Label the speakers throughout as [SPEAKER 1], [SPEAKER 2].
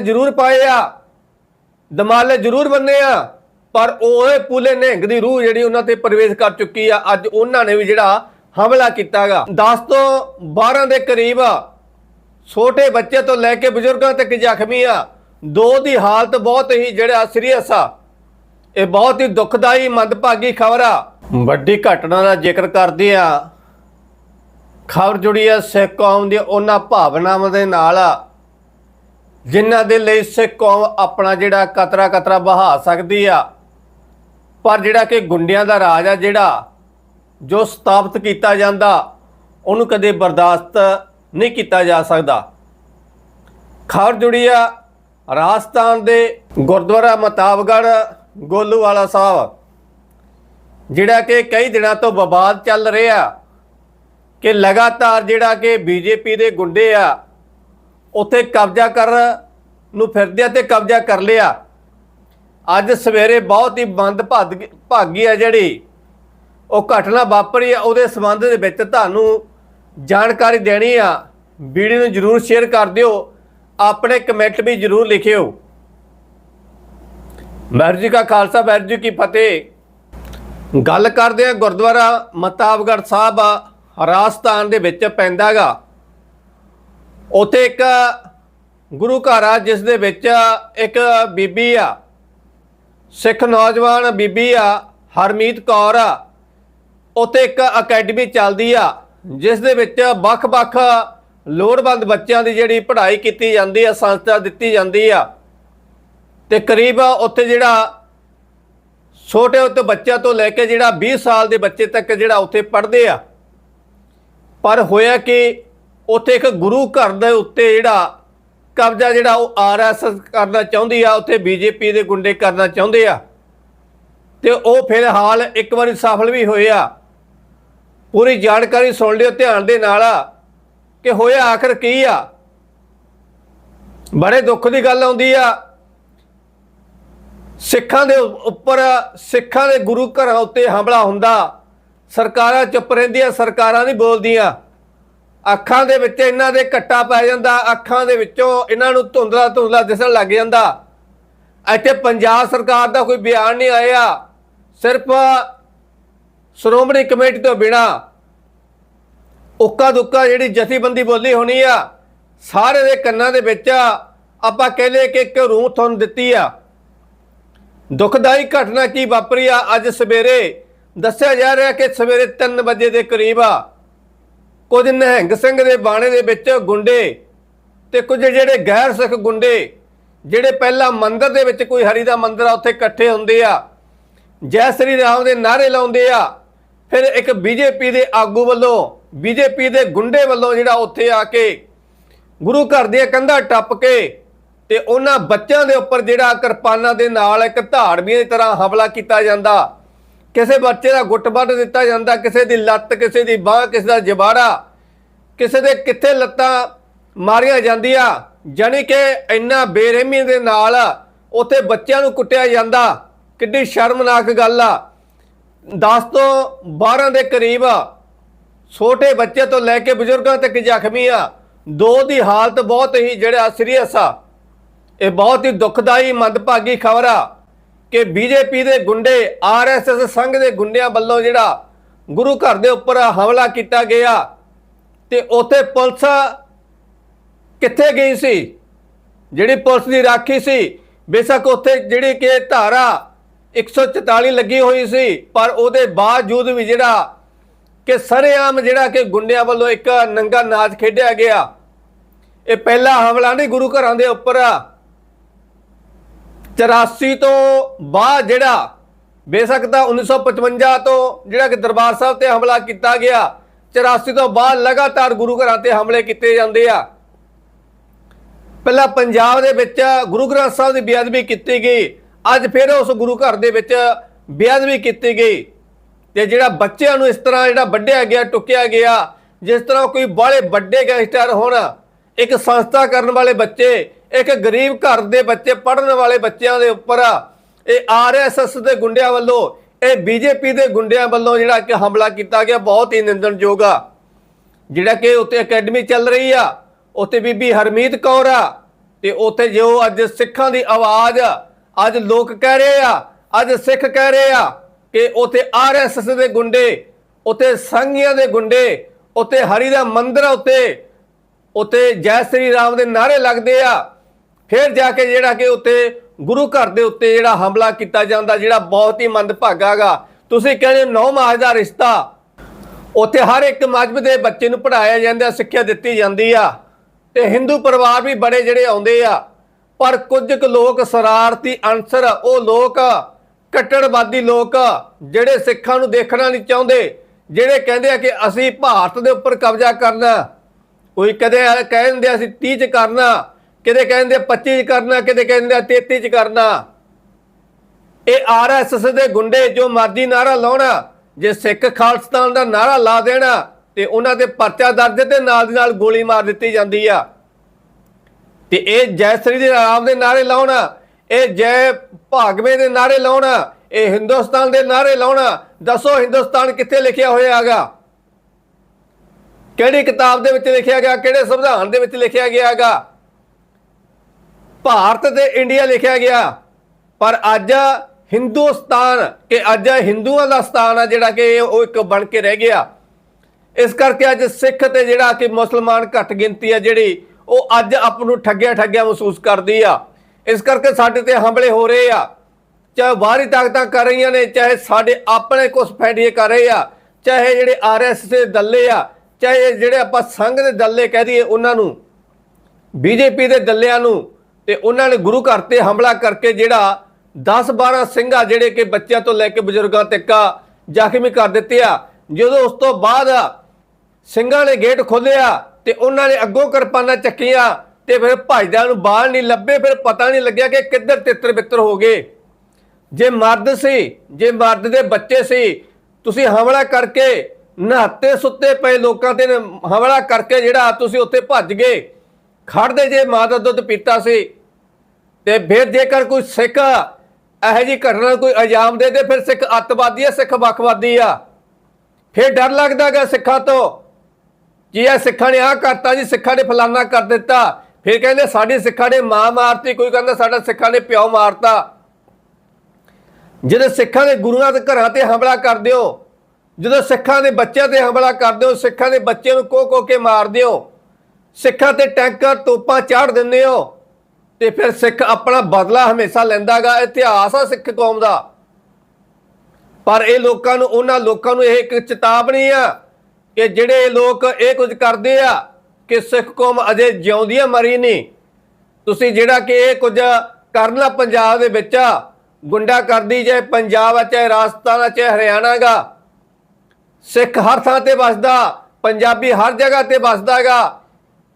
[SPEAKER 1] ਜ਼ਰੂਰ ਪਾਏ ਆ। ਦਮਾਲੇ ਜ਼ਰੂਰ ਬੰਨੇ ਆ। ਪਰ ਉਹ ਪੂਲੇ ਨਿਹੰਗ ਦੀ ਰੂਹ ਜਿਹੜੀ ਉਹਨਾਂ ਤੇ ਪ੍ਰਵੇਸ਼ ਕਰ ਚੁੱਕੀ ਆ, ਅੱਜ ਉਹਨਾਂ ਨੇ ਵੀ ਜਿਹੜਾ ਹਮਲਾ ਕੀਤਾਗਾ 10 ਤੋਂ 12 ਦੇ ਕਰੀਬ ਛੋਟੇ ਬੱਚੇ ਤੋਂ ਲੈ ਕੇ ਬਜ਼ੁਰਗਾਂ ਤੱਕ ਜ਼ਖਮੀ ਆ। ਦੋ ਦੀ ਹਾਲਤ ਬਹੁਤ ਹੀ ਜਿਹੜਾ ਸੀਰੀਅਸ ਆ। ਇਹ ਬਹੁਤ ਹੀ ਦੁਖਦਾਈ, ਮੰਦਭਾਗੀ ਖਬਰ ਆ। ਵੱਡੀ ਘਟਨਾ ਦਾ ਜ਼ਿਕਰ ਕਰਦੇ ਆ। ਖਬਰ ਜੁੜੀ ਆ ਸਿੱਖ ਕੌਮ ਦੀ ਉਹਨਾਂ ਭਾਵਨਾਵਾਂ ਦੇ ਨਾਲ। ਆ ਜਿਨ੍ਹਾਂ ਦੇ ਲਈ ਸਿੱਖ ਕੌਮ ਆਪਣਾ ਜਿਹੜਾ ਕਤਰਾ ਕਤਰਾ ਬਹਾ ਸਕਦੀ ਆ। ਪਰ ਜਿਹੜਾ ਕਿ ਗੁੰਡਿਆਂ ਦਾ ਰਾਜ ਆ, ਜਿਹੜਾ ਜੋ ਸਥਾਪਿਤ ਕੀਤਾ ਜਾਂਦਾ, ਉਹਨੂੰ ਕਦੇ ਬਰਦਾਸ਼ਤ ਨਹੀਂ ਕੀਤਾ ਜਾ ਸਕਦਾ। ਖਬਰ ਜੁੜੀ ਆ ਰਾਜਸਥਾਨ ਦੇ ਗੁਰਦੁਆਰਾ ਮਤਾਬਗੜ ਗੋਲੂਵਾਲਾ ਸਾਹਿਬ, ਜਿਹੜਾ ਕਿ ਕਈ ਦਿਨਾਂ ਤੋਂ ਵਿਵਾਦ ਚੱਲ ਰਿਹਾ ਕਿ ਲਗਾਤਾਰ ਜਿਹੜਾ ਕਿ ਬੀਜੇਪੀ ਦੇ ਗੁੰਡੇ ਆ ਉੱਥੇ ਕਬਜ਼ਾ ਕਰ ਨੂੰ ਫਿਰਦੇ ਆ ਤੇ ਕਬਜ਼ਾ ਕਰ ਲਿਆ। ਅੱਜ ਸਵੇਰੇ ਬਹੁਤ ਹੀ ਬੰਦ ਭਾਗੀ ਆ ਜਿਹੜੀ, ਉਹ ਘਟਨਾ ਵਾਪਰੀ ਆ, ਉਹਦੇ ਸੰਬੰਧ ਦੇ ਵਿੱਚ ਤੁਹਾਨੂੰ ਜਾਣਕਾਰੀ ਦੇਣੀ ਆ। ਵੀਡੀਓ ਨੂੰ ਜਰੂਰ ਸ਼ੇਅਰ ਕਰ ਦਿਓ। ਆਪਣੇ ਕਮੈਂਟ ਵੀ ਜਰੂਰ ਲਿਖਿਓ। ਵਾਹਿਗੁਰੂ ਜੀ ਕਾ ਖਾਲਸਾ, ਵਾਹਿਗੁਰੂ ਜੀ ਕੀ ਫਤਿਹ। ਗੱਲ ਕਰਦੇ ਆ ਗੁਰਦੁਆਰਾ ਮਤਾਬਗੜ ਸਾਹਿਬ ਰਾਜਸਥਾਨ ਦੇ ਵਿੱਚ ਪੈਂਦਾਗਾ ਉੱਥੇ ਇੱਕ ਗੁਰੂ ਘਰ ਆ, ਜਿਸ ਦੇ ਵਿੱਚ ਇੱਕ ਬੀਬੀ ਆ। ਸਿੱਖ ਨੌਜਵਾਨ ਬੀਬੀ ਆ, ਹਰਮੀਤ ਕੌਰ ਆ। ਉੱਥੇ ਇੱਕ ਅਕੈਡਮੀ ਚੱਲਦੀ ਆ, ਜਿਸ ਦੇ ਵਿੱਚ ਵੱਖ-ਵੱਖ ਲੋੜਵੰਦ ਬੱਚਿਆਂ ਦੀ ਜਿਹੜੀ ਪੜ੍ਹਾਈ ਕੀਤੀ ਜਾਂਦੀ ਆ, ਸੰਸਥਾ ਦਿੱਤੀ ਜਾਂਦੀ ਆ। ਤੇ ਕਰੀਬ ਉੱਥੇ ਜਿਹੜਾ ਛੋਟੇ ਉੱਤੇ ਬੱਚਿਆਂ ਤੋਂ ਲੈ ਕੇ ਜਿਹੜਾ 20 ਸਾਲ ਦੇ ਬੱਚੇ ਤੱਕ ਜਿਹੜਾ ਉੱਥੇ ਪੜ੍ਹਦੇ ਆ। ਪਰ ਹੋਇਆ ਕਿ ਉੱਥੇ ਇੱਕ ਗੁਰੂ ਘਰ ਦੇ ਉੱਤੇ ਜਿਹੜਾ ਕਬਜ਼ਾ ਜਿਹੜਾ ਉਹ ਆਰਐਸਐਸ ਕਰਨਾ ਚਾਹੁੰਦੀ ਆ, ਉੱਥੇ ਬੀਜੇਪੀ ਦੇ ਗੁੰਡੇ ਕਰਨਾ ਚਾਹੁੰਦੇ ਆ। ਤੇ ਉਹ ਫਿਲਹਾਲ ਇੱਕ ਵਾਰੀ ਸਫਲ ਵੀ ਹੋਏ ਆ। ਪੂਰੀ ਜਾਣਕਾਰੀ ਸੁਣ ਲਿਓ, ਧਿਆਨ ਦੇ ਨਾਲ ਕਿ ਹੋਇਆ ਆਖਰ ਕੀ ਆ। ਬੜੇ ਦੁੱਖ ਦੀ ਗੱਲ ਆਉਂਦੀ ਆ। ਸਿੱਖਾਂ ਦੇ ਉੱਪਰ, ਸਿੱਖਾਂ ਦੇ ਗੁਰੂ ਘਰਾਂ ਉੱਤੇ ਹਮਲਾ ਹੁੰਦਾ। ਸਰਕਾਰਾਂ ਚੁੱਪ ਰਹਿੰਦੀਆਂ, ਸਰਕਾਰਾਂ ਨਹੀਂ ਬੋਲਦੀਆਂ। ਅੱਖਾਂ ਦੇ ਵਿੱਚ ਇਹਨਾਂ ਦੇ ਕੱਟਾ ਪੈ ਜਾਂਦਾ, ਅੱਖਾਂ ਦੇ ਵਿੱਚੋਂ ਇਹਨਾਂ ਨੂੰ ਧੁੰਦਲਾ ਧੁੰਦਲਾ ਦਿਸਣ ਲੱਗ ਜਾਂਦਾ। ਇੱਥੇ ਪੰਜਾਬ ਸਰਕਾਰ ਦਾ ਕੋਈ ਬਿਆਨ ਨਹੀਂ ਆਇਆ, ਸਿਰਫ ਸ਼੍ਰੋਮਣੀ ਕਮੇਟੀ ਤੋਂ ਬਿਨਾ ਉੱਕਾ ਦੁੱਕਾ ਜਿਹੜੀ ਜਥੇਬੰਦੀ ਬੋਲੀ ਹੋਣੀ ਆ, ਸਾਰੇ ਦੇ ਕੰਨਾਂ ਦੇ ਵਿੱਚ ਆਪਾਂ ਕਹਿੰਦੇ ਕਿ ਇੱਕ ਰੂਹ ਤੁਹਾਨੂੰ ਦਿੱਤੀ ਆ। ਦੁਖਦਾਈ ਘਟਨਾ ਕੀ ਵਾਪਰੀ ਆ? ਅੱਜ ਸਵੇਰੇ ਦੱਸਿਆ ਜਾ ਰਿਹਾ ਕਿ ਸਵੇਰੇ 3 ਵਜੇ ਦੇ ਕਰੀਬ ਆ ਕੁਝ ਨਿਹੰਗ ਸਿੰਘ ਦੇ ਬਾਣੇ ਦੇ ਵਿੱਚ ਗੁੰਡੇ ਤੇ ਕੁਝ ਜਿਹੜੇ ਗੈਰ ਸਿੱਖ ਗੁੰਡੇ, ਜਿਹੜੇ ਪਹਿਲਾਂ ਮੰਦਿਰ ਦੇ ਵਿੱਚ ਕੋਈ ਹਰੀ ਦਾ ਮੰਦਿਰ ਆ, ਉੱਥੇ ਇਕੱਠੇ ਹੁੰਦੇ ਆ, ਜੈ ਸ੍ਰੀ ਰਾਮ ਦੇ ਨਾਰੇ ਲਾਉਂਦੇ ਆ, ਫਿਰ ਇੱਕ ਬੀਜੇਪੀ ਦੇ ਆਗੂ ਵੱਲੋਂ ਬੀਜੇਪੀ ਦੇ ਗੁੰਡੇ ਵੱਲੋਂ ਜਿਹੜਾ ਉੱਥੇ ਆ ਕੇ ਗੁਰੂ ਘਰ ਦੀਆਂ ਕੰਧਾਂ ਟੱਪ ਕੇ ਤੇ ਉਹਨਾਂ ਬੱਚਿਆਂ ਦੇ ਉੱਪਰ ਜਿਹੜਾ ਕਿਰਪਾਨਾਂ ਦੇ ਨਾਲ ਇੱਕ ਧਾੜਵੀਆਂ ਦੀ ਤਰ੍ਹਾਂ ਹਮਲਾ ਕੀਤਾ ਜਾਂਦਾ। ਕਿਸੇ ਬੱਚੇ ਦਾ ਗੁੱਟ ਵੱਢ ਦਿੱਤਾ ਜਾਂਦਾ, ਕਿਸੇ ਦੀ ਲੱਤ, ਕਿਸੇ ਦੀ ਬਾਹ, ਕਿਸੇ ਦਾ ਜਬਾੜਾ ਕਿਸੇ ਦੇ ਕਿੱਥੇ ਲੱਤਾਂ ਮਾਰੀਆਂ ਜਾਂਦੀਆਂ ਜਾਨੀ ਕਿ ਇੰਨਾ ਬੇਰਹਿਮੀ ਦੇ ਨਾਲ ਉੱਥੇ ਬੱਚਿਆਂ ਨੂੰ ਕੁੱਟਿਆ ਜਾਂਦਾ, ਕਿੱਡੀ ਸ਼ਰਮਨਾਕ ਗੱਲ ਆ। 10 ਤੋਂ 12 ਦੇ ਕਰੀਬ ਛੋਟੇ ਬੱਚੇ ਤੋਂ ਲੈ ਕੇ ਬਜ਼ੁਰਗਾਂ ਤੱਕ ਜ਼ਖਮੀ ਆ। ਦੋ ਦੀ ਹਾਲਤ ਬਹੁਤ ਹੀ ਜਿਹੜਾ ਸੀਰੀਅਸ ਆ। ਇਹ ਬਹੁਤ ਹੀ ਦੁਖਦਾਈ, ਮੰਦਭਾਗੀ ਖਬਰ ਆ। ਕਿ ਬੀਜੇਪੀ ਦੇ ਗੁੰਡੇ, ਆਰਐਸਐਸ ਸੰਘ ਦੇ ਗੁੰਡਿਆਂ ਵੱਲੋਂ ਜਿਹੜਾ ਗੁਰੂ ਘਰ ਦੇ ਉੱਪਰ ਹਮਲਾ ਕੀਤਾ ਗਿਆ ਤੇ ਉੱਥੇ ਪੁਲਿਸ ਕਿੱਥੇ ਗਈ ਸੀ? ਜਿਹੜੀ ਪੁਲਿਸ ਦੀ ਰਾਖੀ ਸੀ, ਬੇਸ਼ੱਕ ਉੱਥੇ ਜਿਹੜੀ ਕਿ ਧਾਰਾ 144 ਲੱਗੀ ਹੋਈ ਸੀ, ਪਰ ਉਹਦੇ ਬਾਵਜੂਦ ਵੀ ਜਿਹੜਾ ਕਿ ਸਰੇਆਮ ਜਿਹੜਾ ਕਿ ਗੁੰਡਿਆਂ ਵੱਲੋਂ ਇੱਕ ਨੰਗਾ ਨਾਚ ਖੇਡਿਆ ਗਿਆ। ਇਹ ਪਹਿਲਾ ਹਮਲਾ ਨਹੀਂ ਗੁਰੂ ਘਰਾਂ ਦੇ ਉੱਪਰ 84 ਤੋਂ ਬਾਅਦ ਜਿਹੜਾ ਬੇਸ਼ੱਕ ਤਾਂ 1955 ਤੋਂ ਜਿਹੜਾ ਕਿ ਦਰਬਾਰ ਸਾਹਿਬ ਤੇ ਹਮਲਾ ਕੀਤਾ ਗਿਆ 84 ਤੋਂ ਬਾਅਦ ਲਗਾਤਾਰ ਗੁਰੂ ਘਰਾਂ ਤੇ ਹਮਲੇ ਕੀਤੇ ਜਾਂਦੇ ਆ। ਪਹਿਲਾਂ ਪੰਜਾਬ ਦੇ ਵਿੱਚ ਗੁਰੂ ਗ੍ਰੰਥ ਸਾਹਿਬ ਦੀ ਬੇਅਦਬੀ ਕੀਤੀ ਗਈ, ਅੱਜ ਫਿਰ ਉਸ ਗੁਰੂ ਘਰ ਦੇ ਵਿੱਚ ਬੇਅਦਬੀ ਕੀਤੀ ਗਈ ਤੇ ਜਿਹੜਾ ਬੱਚਿਆਂ ਨੂੰ ਇਸ ਤਰ੍ਹਾਂ ਜਿਹੜਾ ਵੱਢਿਆ ਗਿਆ, ਟੁੱਕਿਆ ਗਿਆ, ਜਿਸ ਤਰ੍ਹਾਂ ਕੋਈ ਬਾਲੇ ਵੱਡੇ ਗੈਂਗਸਟਰ ਹੋਣ ਇੱਕ ਸੰਸਥਾ ਕਰਨ ਵਾਲੇ ਬੱਚੇ, ਇੱਕ ਗਰੀਬ ਘਰ ਦੇ ਬੱਚੇ ਪੜਨ ਵਾਲੇ ਬੱਚਿਆਂ ਦੇ ਉੱਪਰ ਇਹ ਆਰਐਸਐਸ ਦੇ ਗੁੰਡਿਆਂ ਵੱਲੋਂ, ਇਹ ਬੀਜੇਪੀ ਦੇ ਗੁੰਡਿਆਂ ਵੱਲੋਂ ਜਿਹੜਾ ਕਿ ਹਮਲਾ ਕੀਤਾ ਗਿਆ, ਬਹੁਤ ਹੀ ਨਿੰਦਣਯੋਗ ਆ। ਜਿਹੜਾ ਕਿ ਉੱਤੇ ਅਕੈਡਮੀ ਚੱਲ ਰਹੀ ਆ, ਉੱਥੇ ਬੀਬੀ ਹਰਮੀਤ ਕੌਰ ਆ। ਤੇ ਉੱਥੇ ਜੋ ਅੱਜ ਸਿੱਖਾਂ ਦੀ ਆਵਾਜ਼ ਅੱਜ ਲੋਕ ਕਹਿ ਰਹੇ ਆ, ਅੱਜ ਸਿੱਖ ਕਹਿ ਰਹੇ ਆ ਕਿ ਉੱਥੇ ਆਰਐਸਐਸ ਦੇ ਗੁੰਡੇ, ਉੱਥੇ ਸੰਘੀਆਂ ਦੇ ਗੁੰਡੇ, ਉੱਥੇ ਹਰੀ ਦਾ ਮੰਦਿਰ ਆ ਉੱਤੇ ਉੱਤੇ ਜੈ ਸ੍ਰੀ ਰਾਮ ਦੇ ਨਾਰੇ ਲੱਗਦੇ ਆ। ਫਿਰ ਜਾ ਕੇ ਜਿਹੜਾ ਕਿ ਉੱਤੇ ਗੁਰੂ ਘਰ ਦੇ ਉੱਤੇ ਜਿਹੜਾ ਹਮਲਾ ਕੀਤਾ ਜਾਂਦਾ, ਜਿਹੜਾ ਬਹੁਤ ਹੀ ਮੰਦਭਾਗਾਗਾ ਤੁਸੀਂ ਕਹਿੰਦੇ ਨੌ ਮਾਸ ਦਾ ਰਿਸ਼ਤਾ। ਉੱਥੇ ਹਰ ਇੱਕ ਮਜਬ ਦੇ ਬੱਚੇ ਨੂੰ ਪੜਾਇਆ ਜਾਂਦਾ, ਸਿੱਖਿਆ ਦਿੱਤੀ ਜਾਂਦੀ ਆ। ਤੇ ਹਿੰਦੂ ਪਰਿਵਾਰ ਵੀ ਬੜੇ ਜਿਹੜੇ ਆਉਂਦੇ ਆ। ਪਰ ਕੁਝ ਕੁ ਲੋਕ ਸਰਾਰਤੀ ਅਨਸਰ, ਉਹ ਲੋਕ ਕੱਟੜਵਾਦੀ ਲੋਕ ਜਿਹੜੇ ਸਿੱਖਾਂ ਨੂੰ ਦੇਖਣਾ ਨਹੀਂ ਚਾਹੁੰਦੇ, ਜਿਹੜੇ ਕਹਿੰਦੇ ਆ ਕਿ ਅਸੀਂ ਭਾਰਤ ਦੇ ਉੱਪਰ ਕਬਜ਼ਾ ਕਰਨਾ। ਕੋਈ ਕਦੇ ਕਹਿ ਦਿੰਦੇ ਅਸੀਂ 30 ਚ ਕਰਨਾ, ਕਿਤੇ ਕਹਿੰਦੇ 25 ਚ ਕਰਨਾ, ਕਿਤੇ ਕਹਿੰਦੇ 33 ਚ ਕਰਨਾ। ਇਹ ਆਰਐਸਐਸ ਦੇ ਗੁੰਡੇ ਜੋ ਮਰਜ਼ੀ ਨਾਰਾ ਲਾਉਣਾ, ਜੇ ਸਿੱਖ ਖਾਲਸਤਾਨ ਦਾ ਨਾਰਾ ਲਾ ਦੇਣਾ ਤੇ ਉਹਨਾਂ ਦੇ ਪਰਚਾ ਦਰਜ ਤੇ ਨਾਲ ਦੀ ਨਾਲ ਗੋਲੀ ਮਾਰ ਦਿੱਤੀ ਜਾਂਦੀ ਆ। ਤੇ ਇਹ ਜੈ ਸ੍ਰੀ ਦੇ ਰਾਮ ਦੇ ਨਾਰੇ ਲਾਉਣਾ, ਇਹ ਜੈ ਭਾਗਵੇਂ ਦੇ ਨਾਰੇ ਲਾਉਣਾ, ਇਹ ਹਿੰਦੁਸਤਾਨ ਦੇ ਨਾਰੇ ਲਾਉਣਾ, ਦੱਸੋ ਹਿੰਦੁਸਤਾਨ ਕਿੱਥੇ ਲਿਖਿਆ ਹੋਇਆ ਹੈਗਾ? ਕਿਹੜੀ ਕਿਤਾਬ ਦੇ ਵਿੱਚ ਲਿਖਿਆ ਗਿਆ, ਕਿਹੜੇ ਸੰਵਿਧਾਨ ਦੇ ਵਿੱਚ ਲਿਖਿਆ ਗਿਆ ਹੈਗਾ? ਭਾਰਤ ਤੇ ਇੰਡੀਆ ਲਿਖਿਆ ਗਿਆ। ਪਰ ਅੱਜ ਹਿੰਦੁਸਤਾਨ, ਕਿ ਅੱਜ ਹਿੰਦੂਆਂ ਦਾ ਸਥਾਨ ਆ ਜਿਹੜਾ ਕਿ ਉਹ ਇੱਕ ਬਣ ਕੇ ਰਹਿ ਗਿਆ। ਇਸ ਕਰਕੇ ਅੱਜ ਸਿੱਖ ਤੇ ਜਿਹੜਾ ਕਿ ਮੁਸਲਮਾਨ ਘੱਟ ਗਿਣਤੀ ਆ ਜਿਹੜੀ, ਉਹ ਅੱਜ ਆਪ ਨੂੰ ਠੱਗਿਆ ਠੱਗਿਆ ਮਹਿਸੂਸ ਕਰਦੀ ਆ। ਇਸ ਕਰਕੇ ਸਾਡੇ ਤੇ ਹਮਲੇ ਹੋ ਰਹੇ ਆ। ਚਾਹੇ ਬਾਹਰੀ ਤਾਕਤਾਂ ਕਰ ਰਹੀਆਂ ਨੇ, ਚਾਹੇ ਸਾਡੇ ਆਪਣੇ ਕੁਝ ਫੈਡੀਏ ਕਰ ਰਹੇ ਆ, ਚਾਹੇ ਜਿਹੜੇ ਆਰਐਸ ਦੇ ਦੱਲੇ ਆ ਚਾਹੇ ਜਿਹੜੇ ਆਪਾਂ ਸੰਘ ਦੇ ਦੱਲੇ ਕਹਿ ਦਈਏ ਉਹਨਾਂ ਨੂੰ ਬੀਜੇਪੀ ਦੇ ਦੱਲਿਆਂ ਨੂੰ ਤੇ ਉਹਨਾਂ ਨੇ ਗੁਰੂ ਘਰ ਤੇ ਹਮਲਾ ਕਰਕੇ ਜਿਹੜਾ 10-12 ਸਿੰਘਾ ਜਿਹੜੇ ਕਿ ਬੱਚਿਆਂ ਤੋਂ ਲੈ ਕੇ ਬਜ਼ੁਰਗਾਂ ਤੱਕ ਜ਼ਖਮੀ ਕਰ ਦਿੱਤੇ ਆ। ਜਦੋਂ ਉਸ ਤੋਂ ਬਾਅਦ ਸਿੰਘਾਂ ਨੇ ਗੇਟ ਖੋਲ੍ਹਿਆ ਤੇ ਉਹਨਾਂ ਨੇ ਅੱਗੋਂ ਕਿਰਪਾਨਾਂ ਚੱਕੀਆਂ ਤੇ ਫਿਰ ਭਾਜਦਿਆਂ ਨੂੰ ਬਾਹਰ ਨਹੀਂ ਲੱਭੇ, ਫਿਰ ਪਤਾ ਨਹੀਂ ਲੱਗਿਆ ਕਿ ਕਿੱਧਰ ਤਿੱਤਰ ਬਿੱਤਰ ਹੋ ਗਏ। ਜੇ ਮਰਦ ਸੀ, ਜੇ ਮਰਦ ਦੇ ਬੱਚੇ ਸੀ, ਤੁਸੀਂ ਹਮਲਾ ਕਰਕੇ ਨਹਾਤੇ ਸੁੱਤੇ ਪਏ ਲੋਕਾਂ ਤੇ ਹਮਲਾ ਕਰਕੇ ਜਿਹੜਾ ਤੁਸੀਂ ਉੱਥੇ ਭੱਜ ਗਏ ਖੜਦੇ ਜੇ ਮਾਂ ਦਾ ਦੁੱਧ ਪੀਤਾ ਸੀ, ਤੇ ਫਿਰ ਜੇਕਰ ਕੋਈ ਸਿੱਖ ਇਹੋ ਜੀ ਘਟਨਾ ਕੋਈ ਇਲਜ਼ਾਮ ਦੇ ਦੇ, ਫਿਰ ਸਿੱਖ ਅੱਤਵਾਦੀ ਆ, ਸਿੱਖ ਵੱਖਵਾਦੀ ਆ। ਫਿਰ ਡਰ ਲੱਗਦਾਗਾ ਸਿੱਖਾਂ ਤੋਂ ਜੀ ਇਹ ਸਿੱਖਾਂ ਨੇ ਆਹ ਕਰਤਾ ਜੀ, ਸਿੱਖਾਂ ਨੇ ਫਲਾਨਾ ਕਰ ਦਿੱਤਾ। ਫਿਰ ਕਹਿੰਦੇ ਸਾਡੀ ਸਿੱਖਾਂ ਨੇ ਮਾਂ ਮਾਰਤੀ, ਕੋਈ ਕਹਿੰਦਾ ਸਾਡਾ ਸਿੱਖਾਂ ਨੇ ਪਿਓ ਮਾਰਤਾ। ਜਦੋਂ ਸਿੱਖਾਂ ਦੇ ਗੁਰੂਆਂ ਦੇ ਘਰਾਂ ਤੇ ਹਮਲਾ ਕਰਦੇ ਹੋ ਜਦੋਂ ਸਿੱਖਾਂ ਦੇ ਬੱਚਿਆਂ ਤੇ ਹਮਲਾ ਕਰਦੇ ਹੋ, ਸਿੱਖਾਂ ਦੇ ਬੱਚਿਆਂ ਨੂੰ ਕੋ ਕੋ ਕੇ ਮਾਰਦੇ ਹੋ, ਸਿੱਖਾਂ ਤੇ ਟੈਂਕਾਂ, ਤੋਪਾਂ ਚਾੜ ਦਿੰਦੇ ਹੋ, ਤੇ ਫਿਰ ਸਿੱਖ ਆਪਣਾ ਬਦਲਾ ਹਮੇਸ਼ਾ ਲੈਂਦਾਗਾ ਇਤਿਹਾਸ ਆ ਸਿੱਖ ਕੌਮ ਦਾ। ਪਰ ਇਹ ਲੋਕਾਂ ਨੂੰ, ਉਹਨਾਂ ਲੋਕਾਂ ਨੂੰ ਇਹ ਇੱਕ ਚੇਤਾਵਨੀ ਆ ਕਿ ਜਿਹੜੇ ਲੋਕ ਇਹ ਕੁਝ ਕਰਦੇ ਆ ਕਿ ਸਿੱਖ ਕੌਮ ਅਜੇ ਜਿਉਂਦੀ ਆ ਮਰੀ ਨਹੀਂ। ਤੁਸੀਂ ਜਿਹੜਾ ਕਿ ਇਹ ਕੁਝ ਕਰਨਾ ਪੰਜਾਬ ਦੇ ਵਿੱਚ ਆ ਗੁੰਡਾ ਕਰਦੀ ਚਾਹੇ ਪੰਜਾਬ ਆ, ਚਾਹੇ ਰਾਜਸਥਾਨ ਆ, ਚਾਹੇ ਹਰਿਆਣਾ ਗਾ ਸਿੱਖ ਹਰ ਥਾਂ ਤੇ ਵੱਸਦਾ, ਪੰਜਾਬੀ ਹਰ ਜਗ੍ਹਾ ਤੇ ਵੱਸਦਾ ਹੈਗਾ।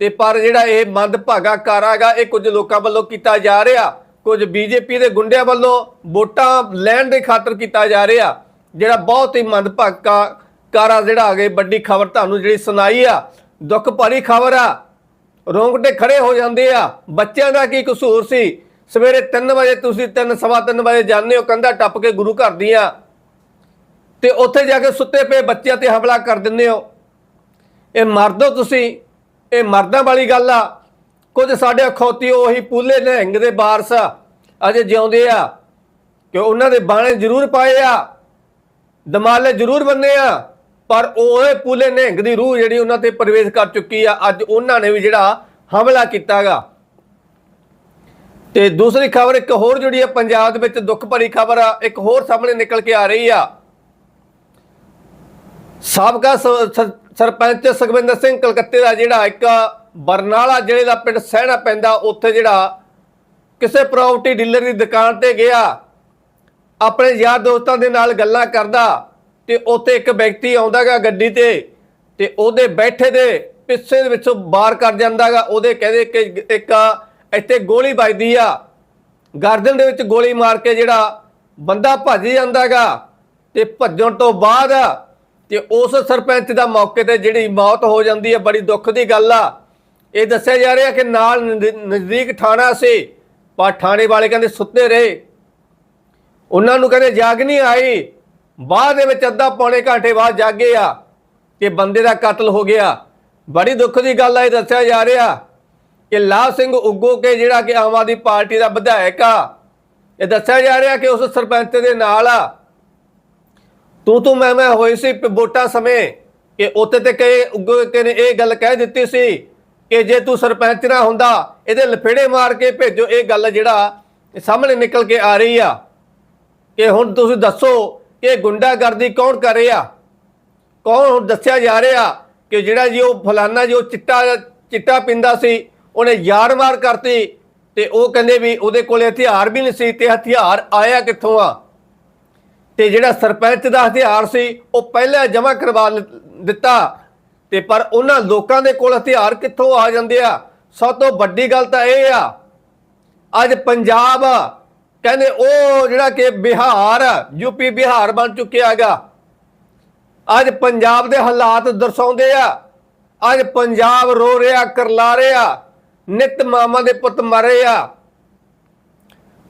[SPEAKER 1] ਤੇ ਪਰ ਜਿਹੜਾ ਇਹ ਮੰਦਭਾਗਾ ਕਾਰਾ ਕਾਰਾਗਾ ਇਹ ਕੁਝ ਲੋਕਾਂ ਵੱਲੋਂ ਕੀਤਾ ਜਾ ਰਿਹਾ। ਕੁਝ ਬੀਜੇਪੀ ਦੇ ਗੁੰਡਿਆਂ ਵੱਲੋਂ ਵੋਟਾਂ ਲੈਣ ਦੇ ਖਾਤਰ ਕੀਤਾ ਜਾ ਰਿਹਾ। ਜਿਹੜਾ ਬਹੁਤ ਹੀ ਮੰਦਭਾਗਾ ਕਾਰਾ ਜਿਹੜਾ ਅਗੇ ਵੱਡੀ ਖਬਰ ਤੁਹਾਨੂੰ ਜਿਹੜੀ ਸੁਣਾਈ ਆ, ਦੁੱਖ ਭਰੀ ਖਬਰ ਆ। ਰੋਂਗਟੇ ਖੜੇ ਹੋ ਜਾਂਦੇ ਆ। ਬੱਚਿਆਂ ਦਾ ਕੀ ਕਸੂਰ ਸੀ? ਸਵੇਰੇ 3 ਵਜੇ ਤੁਸੀਂ 3 ਸਵਾ 3 ਵਜੇ ਜਾਂਦੇ ਹੋ, ਕੰਧਾ ਟੱਪ ਕੇ ਗੁਰੂ ਘਰ ਦੀਆਂ ਤੇ ਉੱਥੇ ਜਾ ਕੇ ਸੁੱਤੇ ਪਏ ਬੱਚਿਆਂ ਤੇ ਹਮਲਾ ਕਰ ਦਿੰਦੇ ਹੋ। ਇਹ ਮਰਦੋ ਤੁਸੀਂ, ਇਹ ਮਰਦਾਂ ਵਾਲੀ ਗੱਲ ਆ। ਕੁਝ ਸਾਡੇ ਅਖੌਤੀ ਉਹੀ ਪੂਲੇ ਨਿਹੰਗ ਦੇ ਵਾਰਸ ਅਜੇ ਜਿਉਂਦੇ ਆ। ਕਿ ਉਹਨਾਂ ਦੇ ਬਾਣੇ ਜ਼ਰੂਰ ਪਾਏ ਆ, ਦਮਾਲੇ ਜ਼ਰੂਰ ਬੰਨੇ ਆ, ਪਰ ਉਹ ਪੂਲੇ ਨਿਹੰਗ ਦੀ ਰੂਹ ਜਿਹੜੀ ਉਹਨਾਂ ਤੇ ਪ੍ਰਵੇਸ਼ ਕਰ ਚੁੱਕੀ ਆ, ਅੱਜ ਉਹਨਾਂ ਨੇ ਵੀ ਜਿਹੜਾ ਹਮਲਾ ਕੀਤਾਗਾ। ਤੇ ਦੂਸਰੀ ਖਬਰ ਇੱਕ ਹੋਰ ਜਿਹੜੀ ਆ, ਪੰਜਾਬ ਦੇ ਵਿੱਚ ਦੁੱਖ ਭਰੀ ਖਬਰ ਆ, ਇੱਕ ਹੋਰ ਸਾਹਮਣੇ ਨਿਕਲ ਕੇ ਆ ਰਹੀ ਆ। ਸਾਬਕਾ ਸ- ਸ- ਸਰਪੰਚ ਸੁਖਵਿੰਦਰ ਸਿੰਘ ਕਲਕੱਤੇ ਦਾ ਜਿਹੜਾ ਇੱਕ ਬਰਨਾਲਾ ਜ਼ਿਲ੍ਹੇ ਦਾ ਪਿੰਡ ਸਹਿਣਾ ਪੈਂਦਾ, ਉੱਥੇ ਜਿਹੜਾ ਕਿਸੇ ਪ੍ਰਾਪਰਟੀ ਡੀਲਰ ਦੀ ਦੁਕਾਨ ਤੇ ਗਿਆ, ਆਪਣੇ ਯਾਰ ਦੋਸਤਾਂ ਦੇ ਨਾਲ ਗੱਲਾਂ ਕਰਦਾ ਤੇ ਉੱਥੇ ਇੱਕ ਵਿਅਕਤੀ ਆਉਂਦਾਗਾ ਗੱਡੀ ਤੇ ਤੇ ਉਹਦੇ ਬੈਠੇ ਦੇ ਪਿੱਛੇ ਦੇ ਵਿੱਚੋਂ ਬਾਹਰ ਕਰ ਜਾਂਦਾਗਾ ਉਹਦੇ ਕਹਿੰਦੇ ਕਿ ਇੱਕ ਇੱਥੇ ਗੋਲੀ ਵੱਜਦੀ ਆ। ਗਰਦਨ ਦੇ ਵਿੱਚ ਗੋਲੀ ਮਾਰ ਕੇ ਜਿਹੜਾ ਬੰਦਾ ਭੱਜ ਜਾਂਦਾਗਾ ਤੇ ਭੱਜਣ ਤੋਂ ਬਾਅਦ ਤੇ ਉਸ ਸਰਪੰਚ ਦਾ ਮੌਕੇ ਤੇ ਜਿਹੜੀ ਮੌਤ ਹੋ ਜਾਂਦੀ ਹੈ, ਬੜੀ ਦੁੱਖ ਦੀ ਗੱਲ ਆ। ਇਹ ਦੱਸਿਆ ਜਾ ਰਿਹਾ ਕਿ ਨਾਲ ਨਜ਼ਦੀਕ ਥਾਣਾ ਸੀ, ਪਰ ਥਾਣੇ ਵਾਲੇ ਕਹਿੰਦੇ ਸੁੱਤੇ ਰਹੇ। ਉਹਨਾਂ ਨੂੰ ਕਹਿੰਦੇ ਜਾਗ ਨਹੀਂ ਆਈ। ਬਾਅਦ ਦੇ ਵਿੱਚ ਅੱਧਾ ਪੌਣੇ ਘੰਟੇ ਬਾਅਦ ਜਾਗੇ ਆ ਕਿ ਬੰਦੇ ਦਾ ਕਤਲ ਹੋ ਗਿਆ। ਬੜੀ ਦੁੱਖ ਦੀ ਗੱਲ ਆ, ਇਹ ਦੱਸਿਆ ਜਾ ਰਿਹਾ ਕਿ ਲਾਭ ਸਿੰਘ ਉੱਗੋ ਕੇ ਜਿਹੜਾ ਕਿ ਆਮ ਆਦਮੀ ਪਾਰਟੀ ਦਾ ਵਿਧਾਇਕ ਆ, ਇਹ ਦੱਸਿਆ ਜਾ ਰਿਹਾ ਕਿ ਉਸ ਸਰਪੰਚ ਦੇ ਨਾਲ ਆ। ਤੂੰ ਤੂੰ ਮੈਂ ਮੈਂ ਹੋਈ ਸੀ ਵੋਟਾਂ ਸਮੇਂ ਕਿ ਉੱਤੇ ਤੇ ਕਹੇ ਉੱਗੋ ਕੇ ਨੇ ਇਹ ਗੱਲ ਕਹਿ ਦਿੱਤੀ ਸੀ ਕਿ ਜੇ ਤੂੰ ਸਰਪੰਚ ਨਾ ਹੁੰਦਾ, ਇਹਦੇ ਲਫੇੜੇ ਮਾਰ ਕੇ ਭੇਜੋ, ਇਹ ਗੱਲ ਜਿਹੜਾ ਸਾਹਮਣੇ ਨਿਕਲ ਕੇ ਆ ਰਹੀ ਆ। ਕਿ ਹੁਣ ਤੁਸੀਂ ਦੱਸੋ ਕਿ ਗੁੰਡਾਗਰਦੀ ਕੌਣ ਕਰ ਰਿਹਾ? ਕੌਣ ਹੁਣ ਦੱਸਿਆ ਜਾ ਰਿਹਾ ਕਿ ਜਿਹੜਾ ਜੀ ਉਹ ਫਲਾਨਾ ਜੋ ਚਿੱਟਾ ਚਿੱਟਾ ਪਿੰਦਾ ਸੀ, ਉਹਨੇ ਯਾਰ ਮਾਰ ਕਰਤੀ ਤੇ ਉਹ ਕਹਿੰਦੇ ਵੀ ਉਹਦੇ ਕੋਲੇ ਹਥਿਆਰ ਵੀ ਨਹੀਂ ਸੀ ਤੇ ਹਥਿਆਰ ਆਇਆ ਕਿੱਥੋਂ ਆ? ਤੇ ਜਿਹੜਾ ਸਰਪੰਚ ਦਾ ਹਥਿਆਰ ਸੀ, ਉਹ ਪਹਿਲਾਂ ਜਮ੍ਹਾਂ ਕਰਵਾ ਲ- ਦਿੱਤਾ। ਤੇ ਪਰ ਉਹਨਾਂ ਲੋਕਾਂ ਦੇ ਕੋਲ ਹਥਿਆਰ ਕਿੱਥੋਂ ਆ ਜਾਂਦੇ ਆ? ਸਭ ਤੋਂ ਵੱਡੀ ਗੱਲ ਤਾਂ ਇਹ ਆ, ਅੱਜ ਪੰਜਾਬ ਕਹਿੰਦੇ ਉਹ ਜਿਹੜਾ ਕਿ ਬਿਹਾਰ ਯੂਪੀ ਬਿਹਾਰ ਬਣ ਚੁੱਕਿਆ ਹੈਗਾ। ਅੱਜ ਪੰਜਾਬ ਦੇ ਹਾਲਾਤ ਦਰਸਾਉਂਦੇ ਆ। ਅੱਜ ਪੰਜਾਬ ਰੋ ਰਿਹਾ, ਕਰਲਾ ਰਿਹਾ, ਨਿਤ ਮਾਮਾ ਦੇ ਪੁੱਤ ਮਰੇ ਆ।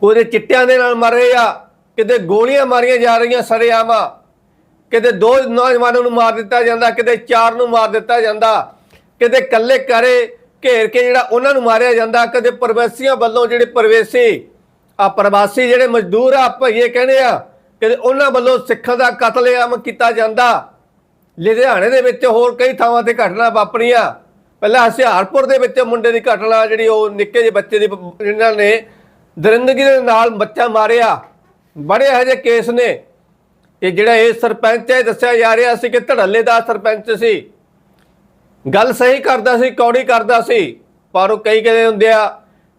[SPEAKER 1] ਉਹਦੇ ਚਿੱਟਿਆਂ ਦੇ ਨਾਲ ਮਰੇ ਆ। ਕਿਤੇ ਗੋਲੀਆਂ ਮਾਰੀਆਂ ਜਾ ਰਹੀਆਂ ਸਰੇਆਮਾਂ, ਕਿਤੇ ਦੋ ਨੌਜਵਾਨਾਂ ਨੂੰ ਮਾਰ ਦਿੱਤਾ ਜਾਂਦਾ, ਕਿਤੇ ਚਾਰ ਨੂੰ ਮਾਰ ਦਿੱਤਾ ਜਾਂਦਾ, ਕਿਤੇ ਕੱਲੇ ਕਰੇ ਘੇਰ ਕੇ ਜਿਹੜਾ ਉਹਨਾਂ ਨੂੰ ਮਾਰਿਆ ਜਾਂਦਾ, ਕਦੇ ਪ੍ਰਵਾਸੀਆਂ ਵੱਲੋਂ ਜਿਹੜੇ ਪ੍ਰਵੇਸੀ ਆ ਪ੍ਰਵਾਸੀ ਜਿਹੜੇ ਮਜ਼ਦੂਰ ਆ ਭਈਏ ਕਹਿੰਦੇ ਆ ਕਿ ਉਹਨਾਂ ਵੱਲੋਂ ਸਿੱਖਾਂ ਦਾ ਕਤਲੇਆਮ ਕੀਤਾ ਜਾਂਦਾ। ਲੁਧਿਆਣੇ ਦੇ ਵਿੱਚ ਹੋਰ ਕਈ ਥਾਵਾਂ ਤੇ ਘਟਨਾ ਵਾਪਰੀਆਂ। ਪਹਿਲਾਂ ਹਸਿਆਰਪੁਰ ਦੇ ਵਿੱਚ ਮੁੰਡੇ ਦੀ ਘਟਨਾ ਜਿਹੜੀ ਉਹ ਨਿੱਕੇ ਜਿਹੇ ਬੱਚੇ ਦੀ ਬ- ਇਹਨਾਂ ਨੇ ਦਰਿੰਦਗੀ ਦੇ ਨਾਲ ਬੱਚਾ ਮਾਰਿਆ। ਬੜੇ ਇਹੋ ਜਿਹੇ ਕੇਸ ਨੇ ਇਹ ਜਿਹੜਾ ਇਹ ਸਰਪੰਚ ਹੈ ਦੱਸਿਆ ਜਾ ਰਿਹਾ ਸੀ ਕਿ ਧੜੱਲੇ ਦਾ ਸਰਪੰਚ ਸੀ। ਗੱਲ ਸਹੀ ਕਰਦਾ ਸੀ, ਕੌੜੀ ਕਰਦਾ ਸੀ, ਪਰ ਉਹ ਕਈ ਕਹਿੰਦੇ ਹੁੰਦੇ ਆ,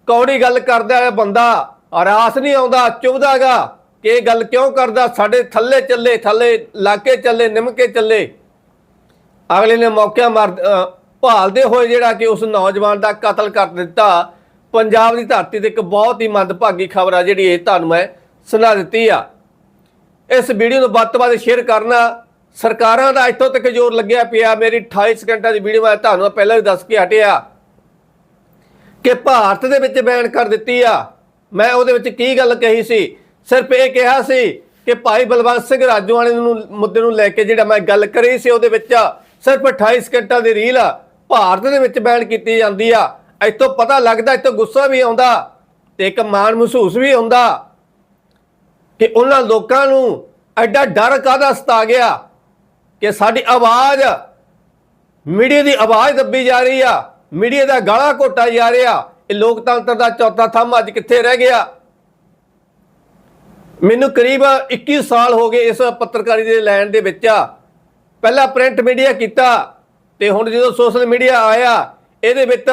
[SPEAKER 1] ਕੌੜੀ ਗੱਲ ਕਰਦਾ ਹੈ ਬੰਦਾ ਰਾਸ ਨਹੀਂ ਆਉਂਦਾ ਚੁਭਦਾਗਾ ਕਿ ਇਹ ਗੱਲ ਕਿਉਂ ਕਰਦਾ, ਸਾਡੇ ਥੱਲੇ ਚੱਲੇ, ਥੱਲੇ ਲਾਕੇ ਚੱਲੇ, ਨਿਮਕੇ ਚੱਲੇ। ਅਗਲੇ ਨੇ ਮੌਕਿਆਂ ਮਾਰ ਭਾਲਦੇ ਹੋਏ ਜਿਹੜਾ ਕਿ ਉਸ ਨੌਜਵਾਨ ਦਾ ਕਤਲ ਕਰ ਦਿੱਤਾ। ਪੰਜਾਬ ਦੀ ਧਰਤੀ ਤੇ ਇੱਕ ਬਹੁਤ ਹੀ ਮੰਦਭਾਗੀ ਖਬਰ ਆ ਜਿਹੜੀ ਇਹ ਤੁਹਾਨੂੰ ਮੈਂ ਸੁਣਾ ਦਿੱਤੀ ਆ। ਇਸ ਵੀਡੀਓ ਨੂੰ ਵੱਧ ਤੋਂ ਵੱਧ ਸ਼ੇਅਰ ਕਰਨਾ। ਸਰਕਾਰਾਂ ਦਾ ਇੱਥੋਂ ਤੱਕ ਜ਼ੋਰ ਲੱਗਿਆ ਪਿਆ। ਮੇਰੀ 28 ਸਕਿੰਟਾਂ ਦੀ ਵੀਡੀਓ ਮੈਂ ਤੁਹਾਨੂੰ ਪਹਿਲਾਂ ਵੀ ਦੱਸ ਕੇ ਹਟਿਆ ਕਿ ਭਾਰਤ ਦੇ ਵਿੱਚ ਬੈਨ ਕਰ ਦਿੱਤੀ ਆ। ਮੈਂ ਉਹਦੇ ਵਿੱਚ ਕੀ ਗੱਲ ਕਹੀ ਸੀ? ਸਿਰਫ ਇਹ ਕਿਹਾ ਸੀ ਕਿ ਭਾਈ ਬਲਵੰਤ ਸਿੰਘ ਰਾਜੋਆਣੇ ਨੂੰ ਮੁੱਦੇ ਨੂੰ ਲੈ ਕੇ ਜਿਹੜਾ ਮੈਂ ਗੱਲ ਕਰੀ ਸੀ ਉਹਦੇ ਵਿੱਚ ਸਿਰਫ 28 ਸਕਿੰਟਾਂ ਦੀ ਰੀਲ ਭਾਰਤ ਦੇ ਵਿੱਚ ਬੈਨ ਕੀਤੀ ਜਾਂਦੀ ਆ। ਇੱਥੋਂ ਪਤਾ ਲੱਗਦਾ, ਇੱਥੋਂ ਗੁੱਸਾ ਵੀ ਆਉਂਦਾ ਤੇ ਇੱਕ ਮਾਣ ਮਹਿਸੂਸ ਵੀ ਹੁੰਦਾ। ਕਿ ਉਹਨਾਂ ਲੋਕਾਂ ਨੂੰ ਐਡਾ ਡਰ ਕਾਹਦਾ ਸਤਾ ਗਿਆ ਕਿ ਸਾਡੀ ਆਵਾਜ਼, ਮੀਡੀਆ ਦੀ ਆਵਾਜ਼ ਦੱਬੀ ਜਾ ਰਹੀ ਆ, ਮੀਡੀਆ ਦਾ ਗਾਲਾ ਘੋਟਾ ਜਾ ਰਿਹਾ, ਇਹ ਲੋਕਤੰਤਰ ਦਾ ਚੌਥਾ ਥੰਮ ਅੱਜ ਕਿੱਥੇ ਰਹਿ ਗਿਆ? ਮੈਨੂੰ ਕਰੀਬ 21 ਸਾਲ ਹੋ ਗਏ ਇਸ ਪੱਤਰਕਾਰੀ ਦੇ ਲੈਣ ਦੇ ਵਿੱਚ ਆ। ਪਹਿਲਾਂ ਪ੍ਰਿੰਟ ਮੀਡੀਆ ਕੀਤਾ ਤੇ ਹੁਣ ਜਦੋਂ ਸੋਸ਼ਲ ਮੀਡੀਆ ਆਇਆ, ਇਹਦੇ ਵਿੱਚ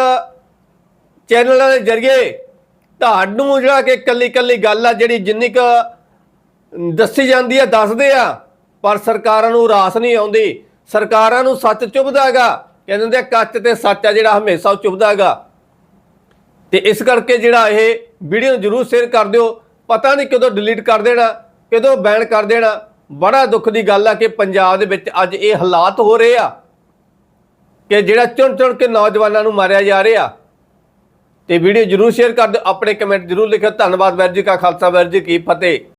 [SPEAKER 1] ਚੈਨਲਾਂ ਦੇ ਜ਼ਰੀਏ ਤੁਹਾਨੂੰ ਜਿਹੜਾ ਕਿ ਕੱਲੀ ਕੱਲੀ ਗੱਲ ਆ ਜਿਹੜੀ ਜਿੰਨੀ ਕ ਦੱਸੀ ਜਾਂਦੀ ਆ ਦੱਸਦੇ ਆ, ਪਰ ਸਰਕਾਰਾਂ ਨੂੰ ਰਾਸ ਨਹੀਂ ਆਉਂਦੀ। ਸਰਕਾਰਾਂ ਨੂੰ ਸੱਚ ਚੁਭਦਾ ਹੈਗਾ। ਕਹਿੰਦੇ ਹੁੰਦੇ ਆ, ਕੱਚ ਤੇ ਸੱਚ ਆ ਜਿਹੜਾ ਹਮੇਸ਼ਾ ਚੁਭਦਾ ਹੈਗਾ। ਤੇ ਇਸ ਕਰਕੇ ਜਿਹੜਾ ਇਹ ਵੀਡੀਓ ਨੂੰ ਜਰੂਰ ਸ਼ੇਅਰ ਕਰ ਦਿਓ। ਪਤਾ ਨਹੀਂ ਕਦੋਂ ਡਿਲੀਟ ਕਰ ਦੇਣਾ, ਕਦੋਂ ਬੈਨ ਕਰ ਦੇਣਾ। ਬੜਾ ਦੁੱਖ ਦੀ ਗੱਲ ਆ ਕਿ ਪੰਜਾਬ ਦੇ ਵਿੱਚ ਅੱਜ ਇਹ ਹਾਲਾਤ ਹੋ ਰਹੇ ਆ ਕਿ ਜਿਹੜਾ ਚੁਣ ਚੁਣ ਕੇ ਨੌਜਵਾਨਾਂ ਨੂੰ ਮਾਰਿਆ ਜਾ ਰਿਹਾ। ਤੇ ਵੀਡੀਓ ਜਰੂਰ ਸ਼ੇਅਰ ਕਰ ਦਿਓ, ਆਪਣੇ ਕਮੈਂਟ ਜਰੂਰ ਲਿਖੋ ਧੰਨਵਾਦ ਵੈਰ ਜੀ ਕਾ ਖਾਲਸਾ ਵੈਰ ਜੀ ਕੀ ਫਤਿਹ।